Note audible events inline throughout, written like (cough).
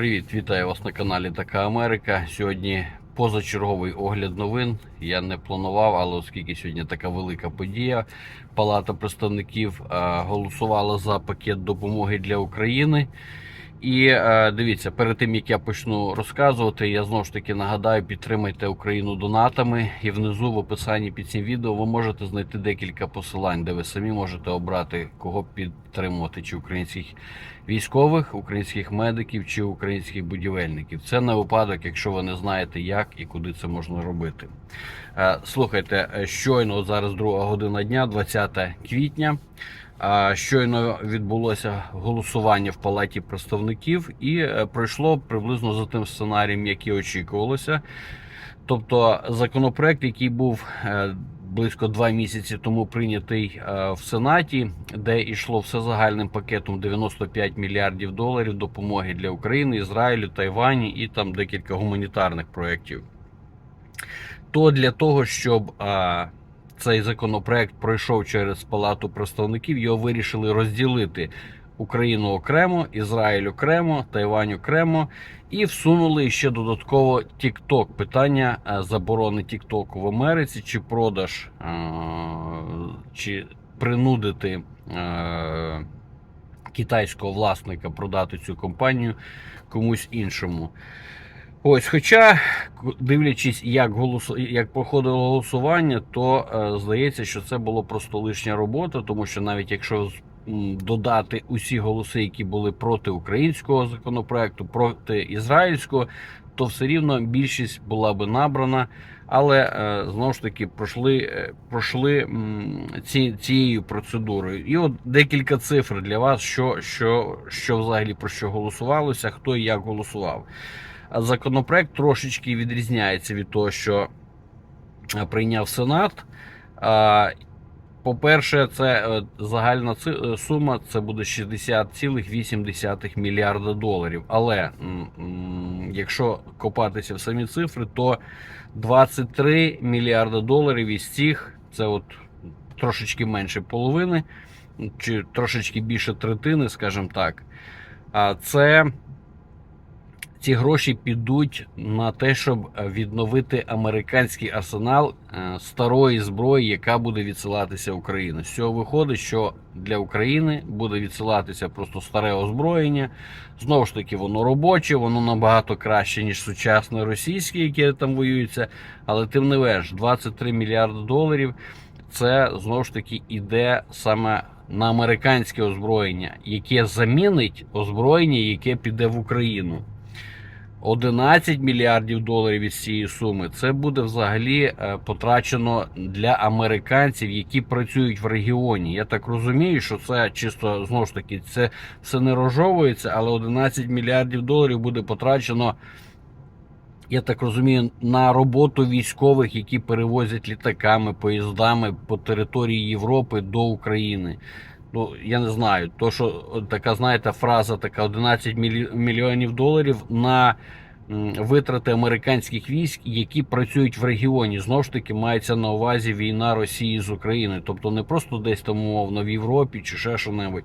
Привіт, вітаю вас на каналі Така Америка. Сьогодні позачерговий огляд новин. Я не планував, але оскільки сьогодні така велика подія, Палата представників е, голосувала за пакет допомоги для України. І е, дивіться, перед тим як я почну розказувати, я знову ж таки нагадаю, підтримайте Україну донатами. І внизу в описанні під цим відео ви можете знайти декілька посилань, де ви самі можете обрати кого підтримувати, чи українських військових, українських медиків чи українських будівельників. Це на випадок, якщо ви не знаєте, як і куди це можна робити. Е, Слухайте, е, щойно зараз друга година дня, 20 квітня. Щойно відбулося голосування в палаті представників, і е, пройшло приблизно за тим сценарієм, який очікувалося. Тобто, законопроект, який був е, близько два місяці тому прийнятий е, в Сенаті, де йшло все загальним пакетом 95 мільярдів доларів допомоги для України, Ізраїлю, Тайвані і там декілька гуманітарних проєктів. То для того, щоб цей законопроект пройшов через Палату представників, його вирішили розділити Україну окремо, Ізраїль окремо, Тайвань окремо, і всунули ще додатково TikTok. Питання е, заборони TikTok в Америці, чи продаж, е, чи принудити е, китайського власника продати цю компанію комусь іншому. Ось, хоча, дивлячись, як голосу, як проходило голосування, то е, здається, що це було просто лишня робота, тому що навіть якщо додати усі голоси, які були проти українського законопроекту, проти ізраїльського, то все рівно більшість була би набрана. Але е, знову ж таки пройшли, е, пройшли ці, цією процедурою. І от декілька цифр для вас, що, що, що взагалі про що голосувалося, хто і як голосував. Законопроект трошечки відрізняється від того, що е, прийняв Сенат. По-перше, це е, загальна е, сума це буде 60,8 мільярда доларів. Але якщо копатися в самі цифри, то 23 мільярда доларів із цих це от трошечки менше половини, чи трошечки більше третини, скажімо так. А це ці гроші підуть на те, щоб відновити американський арсенал е, старої зброї, яка буде відсилатися в Україну. З цього виходить, що для України буде відсилатися просто старе озброєння. Знову ж таки, воно робоче, воно набагато краще, ніж сучасне російське, яке там воюється. Але тим не менш, 23 мільярди доларів це знову ж таки іде саме на американське озброєння, яке замінить озброєння, яке піде в Україну. 11 мільярдів доларів із цієї суми це буде взагалі е, потрачено для американців, які працюють в регіоні. Я так розумію, що це чисто знову ж таки це все не розжовується, але 11 мільярдів доларів буде потрачено. Я так розумію, на роботу військових, які перевозять літаками, поїздами по території Європи до України. Ну, я не знаю, то що така, знаєте, фраза така 11 мілі- мільйонів доларів на витрати американських військ, які працюють в регіоні. Знову ж таки, мається на увазі війна Росії з Україною. Тобто не просто десь там умовно в Європі чи ще що-небудь.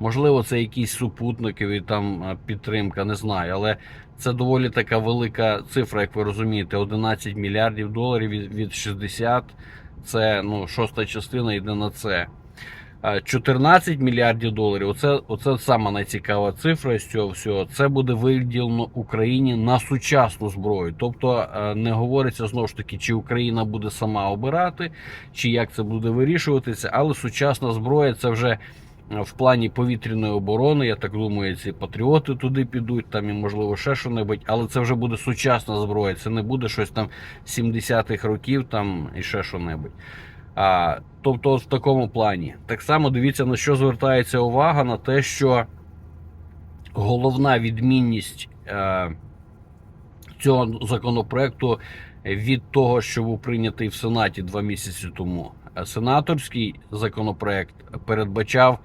Можливо, це якісь супутникові там підтримка, не знаю. Але це доволі така велика цифра, як ви розумієте, 11 мільярдів доларів від 60. Це ну, шоста частина йде на це. А 14 мільярдів доларів. Оце, оце сама найцікава цифра з цього всього. Це буде виділено Україні на сучасну зброю. Тобто е, не говориться знову ж таки, чи Україна буде сама обирати, чи як це буде вирішуватися. Але сучасна зброя це вже е, в плані повітряної оборони. Я так думаю, ці патріоти туди підуть, там і можливо ще що-небудь, але це вже буде сучасна зброя. Це не буде щось там 70-х років там і ще що-небудь. А, тобто, в такому плані. Так само дивіться, на що звертається увага, на те, що головна відмінність е, цього законопроекту від того, що був прийнятий в Сенаті два місяці тому. Е, Сенаторський законопроект передбачав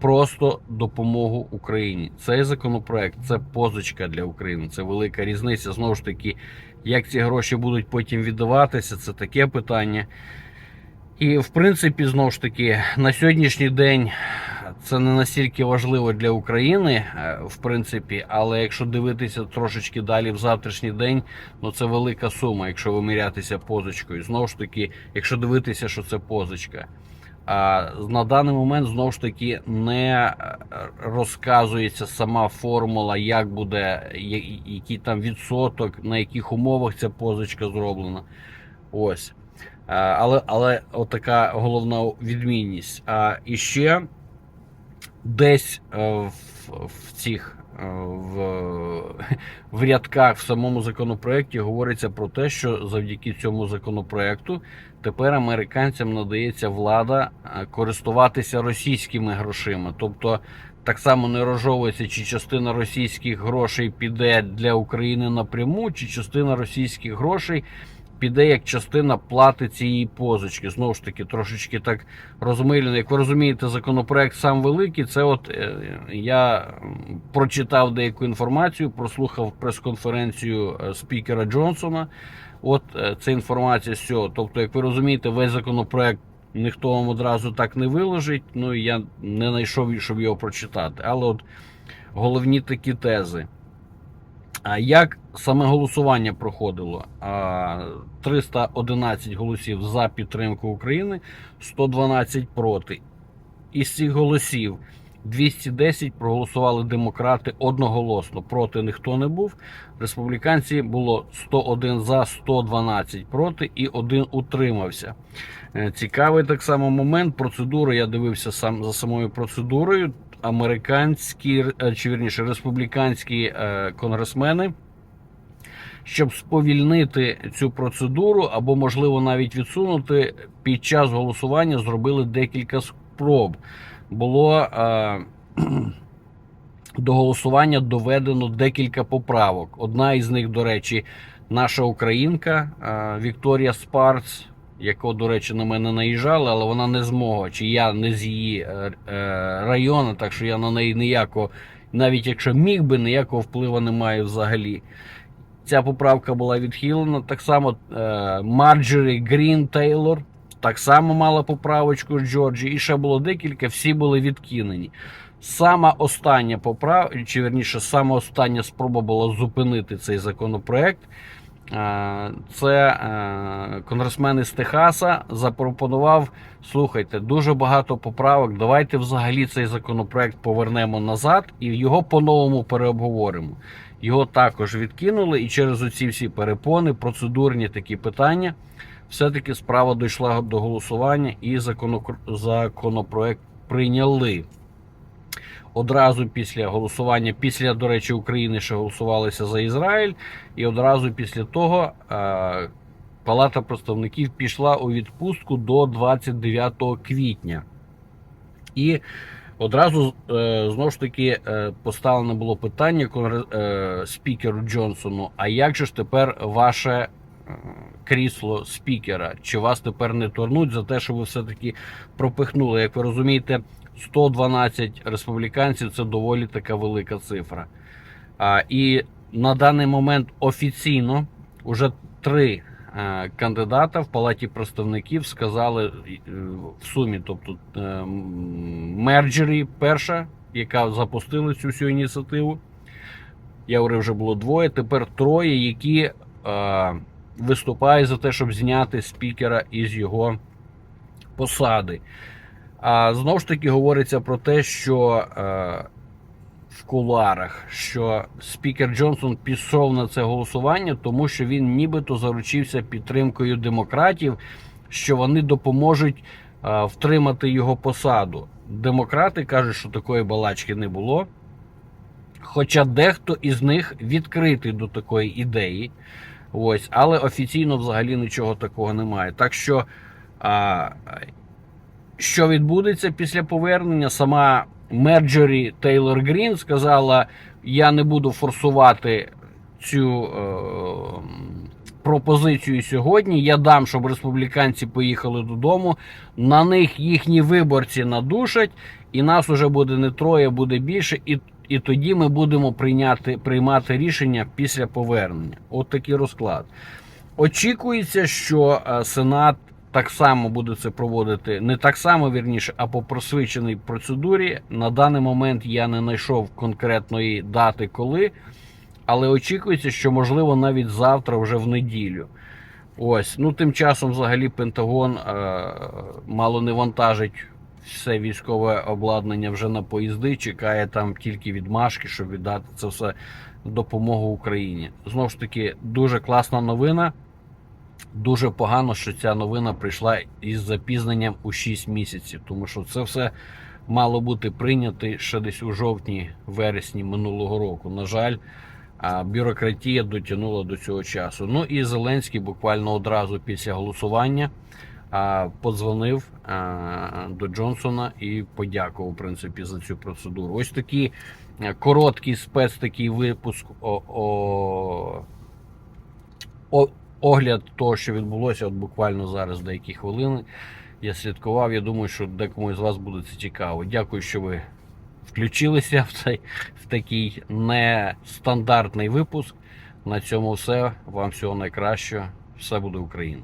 просто допомогу Україні. Цей законопроект це позичка для України. Це велика різниця. Знову ж таки, як ці гроші будуть потім віддаватися, це таке питання. І в принципі, знову ж таки, на сьогоднішній день це не настільки важливо для України, е, в принципі, але якщо дивитися трошечки далі в завтрашній день, ну це велика сума, якщо вимірятися позичкою. Знову ж таки, якщо дивитися, що це позичка. А на даний момент знову ж таки не е, розказується сама формула, як буде, який там відсоток, на яких умовах ця позичка зроблена. Ось. А, Але, але отака головна відмінність. А і ще десь е, в, в цих е, в, (laughs) в рядках в самому законопроекті говориться про те, що завдяки цьому законопроекту тепер американцям надається влада е, користуватися російськими грошима. Тобто так само не розжовується, чи частина російських грошей піде для України напряму, чи частина російських грошей піде як частина плати цієї позички. Знову ж таки, трошечки так розмилено. Як ви розумієте, законопроект сам великий. Це от е, я прочитав деяку інформацію, прослухав прес-конференцію е, спікера Джонсона. От е, це інформація з цього. Тобто, як ви розумієте, весь законопроект ніхто вам одразу так не виложить. Ну і я не знайшов, щоб його прочитати. Але от головні такі тези. А як саме голосування проходило? 311 голосів за підтримку України, 112 проти. Із цих голосів 210 проголосували демократи одноголосно. Проти ніхто не був. Республіканці було 101 за, 112 проти і один утримався. Е, Цікавий так само момент. Процедури я дивився сам за самою процедурою. Американські е, чи вірніше республіканські е, конгресмени щоб сповільнити цю процедуру або, можливо, навіть відсунути, під час голосування зробили декілька спроб. Було е, до голосування доведено декілька поправок. Одна із них, до речі, наша українка Вікторія Спарц, яка, до речі, на мене наїжджала, але вона не змогла, чи я не з її е, е, району, так що я на неї ніякого, навіть якщо міг би, ніякого впливу не маю взагалі. Ця поправка була відхилена. Так само е, Марджорі Грін Тейлор так само мала поправочку з Джорджі. І ще було декілька, всі були відкинені. Сама остання поправка, чи верніше, сама остання спроба була зупинити цей законопроект. Е, Це е, конгресмен із Техаса запропонував: слухайте, дуже багато поправок. Давайте взагалі цей законопроект повернемо назад і його по-новому переобговоримо. Його також відкинули, і через оці всі перепони, процедурні такі питання, все-таки справа дійшла до голосування і законопроект прийняли. Одразу після голосування, після, до речі, України ще голосувалися за Ізраїль, і одразу після того е, Палата представників пішла у відпустку до 29 квітня. І Одразу е, знову ж таки е, поставлене було питання спікеру Джонсону: а як же ж тепер ваше крісло спікера? Чи вас тепер не торнуть за те, що ви все-таки пропихнули? Як ви розумієте, 112 республіканців це доволі така велика цифра. А, і на даний момент офіційно вже три е, кандидата в палаті представників сказали е, в сумі, тобто е, Мерджері, перша, яка запустила цю всю ініціативу. Я говорив, вже було двоє. Тепер троє, які е, виступають за те, щоб зняти спікера із його посади. А знову ж таки говориться про те, що е, в кулуарах, що спікер Джонсон пішов на це голосування, тому що він нібито заручився підтримкою демократів, що вони допоможуть е, втримати його посаду. Демократи кажуть, що такої балачки не було. Хоча дехто із них відкритий до такої ідеї, ось, але офіційно взагалі нічого такого немає. Так що, а, що відбудеться після повернення, сама Мерджері Тейлор Грін сказала: я не буду форсувати цю е, пропозицію сьогодні. Я дам, щоб республіканці поїхали додому. На них їхні виборці надушать, і нас уже буде не троє, буде більше. І, і тоді ми будемо прийняти, приймати рішення після повернення. От такий розклад. Очікується, що е, Сенат так само буде це проводити не так само вірніше, а по просвіченій процедурі. На даний момент я не знайшов конкретної дати, коли, але очікується, що можливо навіть завтра, вже в неділю. Ось, ну тим часом, взагалі, Пентагон е, мало не вантажить все військове обладнання вже на поїзди, чекає там тільки відмашки, щоб віддати це все допомогу Україні. Знову ж таки, дуже класна новина. Дуже погано, що ця новина прийшла із запізненням у 6 місяців, тому що це все мало бути прийнято ще десь у жовтні-вересні минулого року. На жаль, бюрократія дотягнула до цього часу. Ну і Зеленський буквально одразу після голосування подзвонив до Джонсона і подякував в принципі за цю процедуру. Ось такий е, короткий спец такий випуск о, о, о, огляд того, що відбулося, от буквально зараз деякі хвилини. Я слідкував. Я думаю, що декому з вас буде це цікаво. Дякую, що ви включилися в цей в такий нестандартний випуск. На цьому все. Вам всього найкращого. Все буде Україна.